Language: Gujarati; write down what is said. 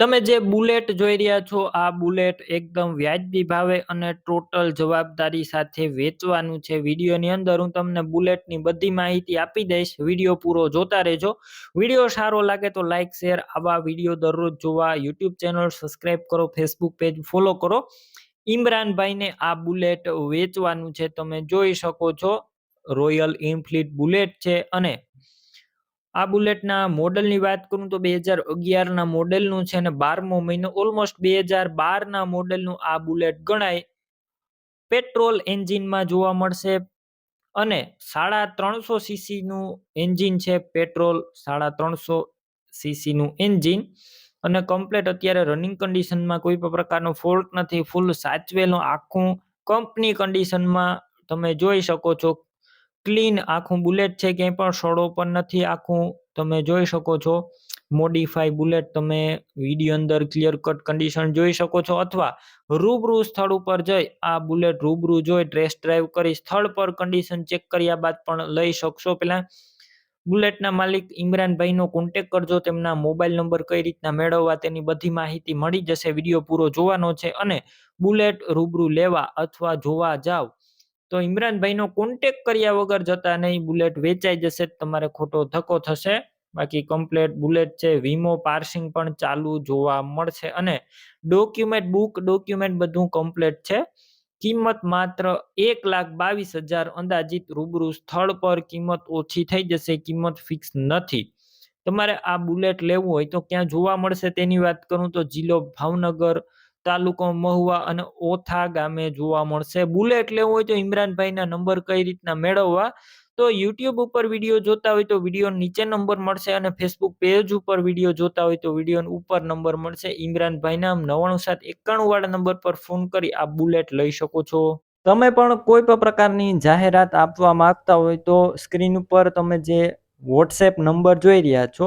તમે જે બુલેટ જોઈ રહ્યા છો, આ બુલેટ એકદમ વ્યાજબી ભાવે અને ટોટલ જવાબદારી સાથે વેચવાનું છે. વિડીયોની અંદર હું તમને બુલેટની બધી માહિતી આપી દઈશ. વીડિયો પૂરો જોતા રહેજો. વીડિયો સારો લાગે તો લાઇક શેર, આવા વીડિયો દરરોજ જોવા. યુટ્યુબ ચેનલ સબસ્ક્રાઈબ કરો, ફેસબુક પેજ ફોલો કરો. ઇમરાનભાઈને આ બુલેટ વેચવાનું છે. તમે જોઈ શકો છો. રોયલ ઇન્ફ્લીટ બુલેટ છે અને આ બુલેટના મોડલની વાત કરું તો બે હજાર અગિયારના મોડેલનું છે અને બારમો મહિનો ઓલમોસ્ટ બે હજાર બારના મોડેલનું આ બુલેટ ગણાય. પેટ્રોલ એન્જિનમાં જોવા મળશે અને સાડા ત્રણસો સીસીનું એન્જિન છે, પેટ્રોલ સાડા ત્રણસો સીસીનું એન્જિન. અને કમ્પ્લેટ અત્યારે રનિંગ કન્ડિશનમાં કોઈ પણ પ્રકારનો ફોલ્ટ નથી ફૂલ સાચવેલું આખું કંપની કન્ડિશનમાં તમે જોઈ શકો છો ક્લીન આખું બુલેટ છે, ક્યાંય પણ સડો પણ નથી આખું. તમે જોઈ શકો છો મોડિફાઈ બુલેટ તમે વીડિયો અંદર ક્લિયર કટ કન્ડિશન જોઈ શકો છો અથવા રૂબરૂ સ્થળ ઉપર જઈ આ બુલેટ રૂબરૂ જોઈ ટેસ્ટ ડ્રાઈવ કરી સ્થળ પર કન્ડિશન ચેક કર્યા બાદ પણ લઈ શકશો. પહેલાં બુલેટના માલિક ઇમરાનભાઈનો કોન્ટેક કરજો, તેમના મોબાઈલ નંબર કઈ રીતના મેળવવા તેની બધી માહિતી મળી જશે. વીડિયો પૂરો જોવાનો છે અને બુલેટ રૂબરૂ લેવા અથવા જોવા જાવ. તો ઇમરાનભાઈનો કોન્ટેક કર્યા વગર જતા નહીં બુલેટ વેચાઈ જશે તમારે ખોટો ધક્કો થશે. બાકી કમ્પ્લેટ બુલેટ છે, વીમો પાર્સિંગ પણ ચાલુ જોવા મળશે. અને ડોક્યુમેન્ટ બુક ડોક્યુમેન્ટ બધું કમ્પ્લેટ છે. કિંમત માત્ર એક લાખ બાવીસ હજાર અંદાજિત રૂબરૂ સ્થળ પર કિંમત ઓછી થઈ જશે, કિંમત ફિક્સ નથી. તમારે આ બુલેટ લેવું હોય તો ક્યાં જોવા મળશે તેની વાત કરું તો જિલ્લો ભાવનગર તાલુકો મહુવા અને ઓથા ગામે જોવા મળશે. બુલેટ લેવું હોય તો ઇમરાનભાઈના નંબર કઈ રીતના મેળવવા? તો યુટ્યુબ ઉપર વીડિયો જોતા હોય તો વીડિયો નીચે નંબર મળશે અને ફેસબુક પેજ ઉપર વીડિયો જોતા હોય તો વીડિયો ઉપર નંબર મળશે. ઇમરાનભાઈના નવ્વાણું સાત એકાણું વાળા નંબર પર ફોન કરી આ બુલેટ લઈ શકો છો. તમે પણ કોઈ પણ પ્રકારની જાહેરાત આપવા માંગતા હોય તો સ્ક્રીન ઉપર તમે જે વોટ્સએપ નંબર જોઈ રહ્યા છો